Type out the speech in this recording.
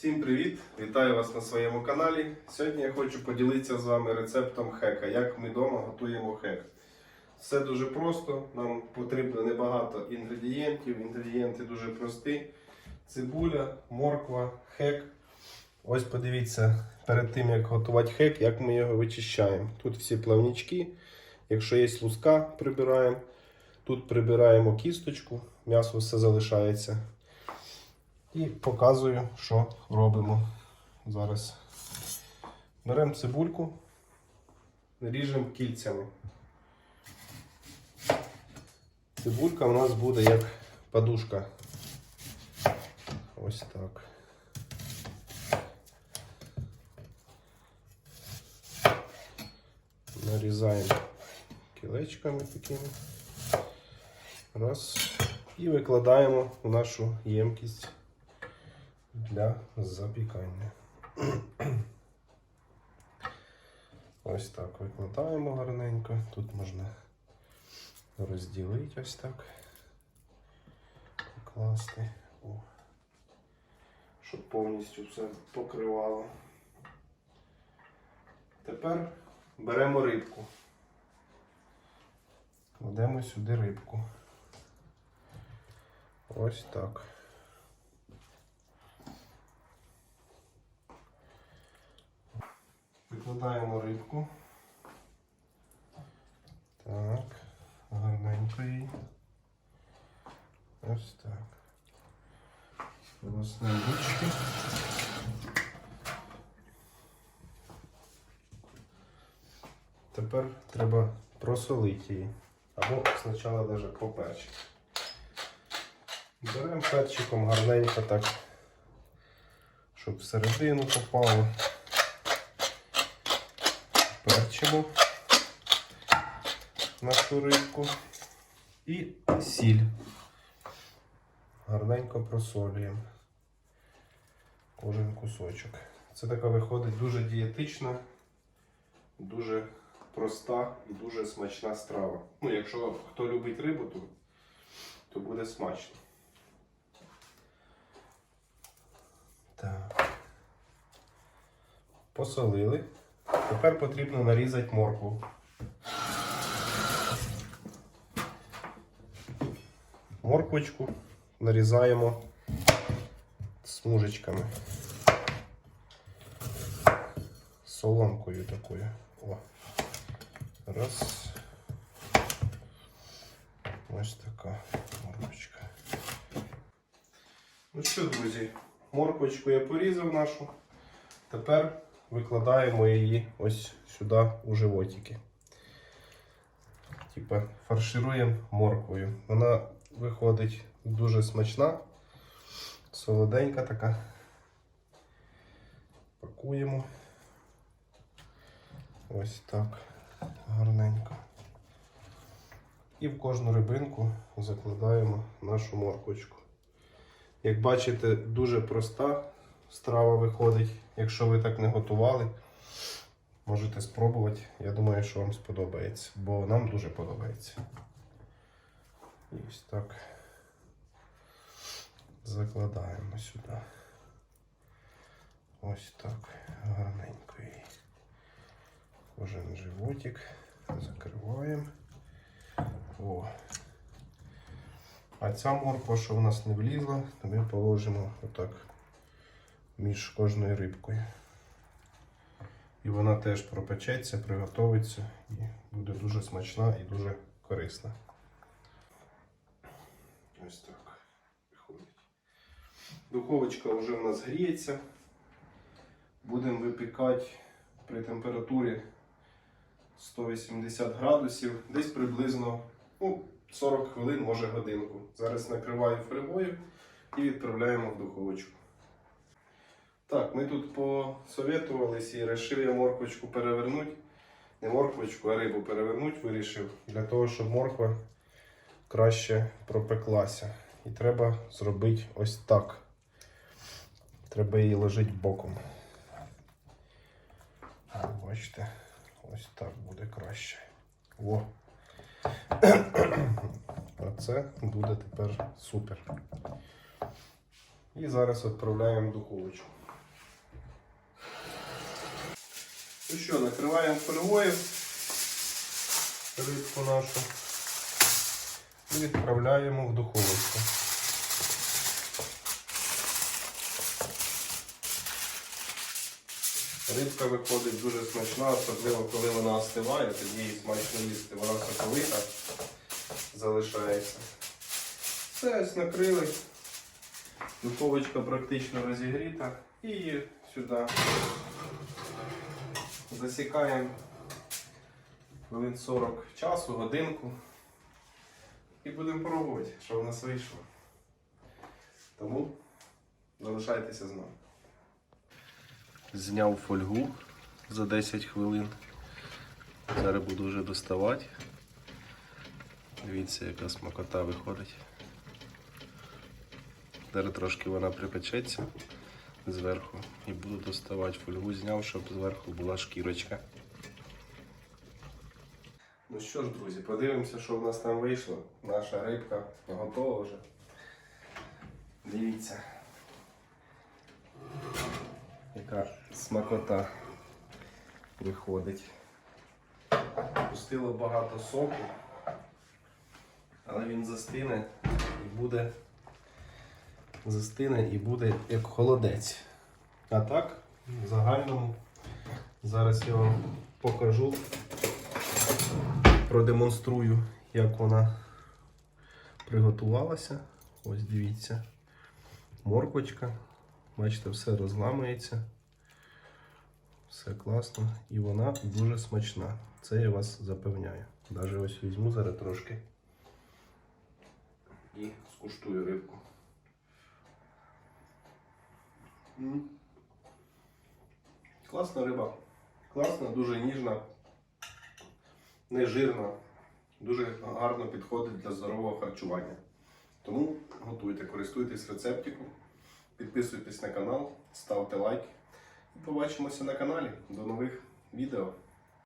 Всім привіт! Вітаю вас на своєму каналі. Сьогодні я хочу поділитися з вами рецептом хека, як ми вдома готуємо хек. Все дуже просто, нам потрібно небагато інгредієнтів. Інгредієнти дуже прості: цибуля, морква, хек. Ось подивіться, перед тим як готувати хек, як ми його вичищаємо. Тут всі плавнички. Якщо є луска, прибираємо. Тут прибираємо кісточку, м'ясо все залишається. І показую, що робимо зараз. Беремо цибульку, ріжемо кільцями. Цибулька у нас буде як подушка. Ось так. Нарізаємо кілечками такими. Раз. І викладаємо в нашу ємкість для запікання. Ось так викладаємо гарненько. Тут можна розділити ось так. Покласти. О. Щоб повністю все покривало. Тепер беремо рибку. Кладемо сюди рибку. Ось так. Викладаємо рибку. Так, гарненько її. Ось так. Власне ручки. Тепер треба просолити її. Або спочатку навіть поперчити. Беремо перчиком гарненько так, щоб всередину попало. Перчимо нашу рибку і сіль. Гарненько просолюємо кожен кусочок. Це така виходить дуже дієтична, дуже проста і дуже смачна страва. Ну, якщо хто любить рибу, то, то буде смачно. Так. Посолили. Тепер потрібно нарізати моркву. Морквочку нарізаємо смужечками. Соломкою такою. О. Раз. Ось така морквочка. Ну що, друзі, морквочку я порізав нашу. Тепер викладаємо її ось сюди у животики. Типа фаршируємо морквою. Вона виходить дуже смачна, солоденька така. Пакуємо. Ось так гарненько. І в кожну рибинку закладаємо нашу морквочку. Як бачите, дуже проста страва виходить. Якщо ви так не готували, можете спробувати. Я думаю, що вам сподобається, бо нам дуже подобається. І ось так закладаємо сюди. Ось так гарненько. Кожен животик закриваємо. О. А ця морква, що в нас не влізла, то ми положимо отак між кожною рибкою. І вона теж пропечеться, приготовиться і буде дуже смачна і дуже корисна. Ось так виходить. Духовочка вже у нас гріється. Будемо випікати при температурі 180 градусів, десь приблизно ну, 40 хвилин, може годинку. Зараз накриваю фольгою і відправляємо в духовочку. Так, ми тут посоветувались і вирішив я морквочку перевернути. Не морквочку, а рибу перевернути вирішив. Для того, щоб морква краще пропеклася. І треба зробити ось так. Треба її ложити боком. Бачите, ось так буде краще. О. Оце буде тепер супер. І зараз відправляємо в духовочку. Ну що, накриваємо фольгою рибку нашу і відправляємо в духовочку. Рибка виходить дуже смачна, особливо коли вона остиває, тоді її смачно їсти. Вона соковита залишається. Все, ось накрили. Духовочка практично розігріта. І її сюди засікаємо хвилин 40 часу, годинку. І будемо пробувати, що в нас вийшло. Тому залишайтеся з нами. Зняв фольгу за 10 хвилин. Зараз буду вже доставати. Дивіться, яка смакота виходить. Зараз трошки вона припечеться зверху і буду доставати фольгу, зняв, щоб зверху була шкірочка. Ну що ж, друзі, подивимося, що в нас там вийшло. Наша рибка готова вже. Дивіться. Яка смакота виходить. Пустило багато соку, але він застине і буде застине і буде як холодець. А так, в загальному, зараз я вам покажу, продемонструю, як вона приготувалася. Ось дивіться. Морквочка. Бачите, все розламується. Все класно. І вона дуже смачна. Це я вас запевняю. Навіть ось візьму зараз трошки і скуштую рибку. Класна риба. Класна, дуже ніжна, не жирна, дуже гарно підходить для здорового харчування. Тому готуйте, користуйтесь рецептиком, підписуйтесь на канал, ставте лайки. І побачимося на каналі. До нових відео.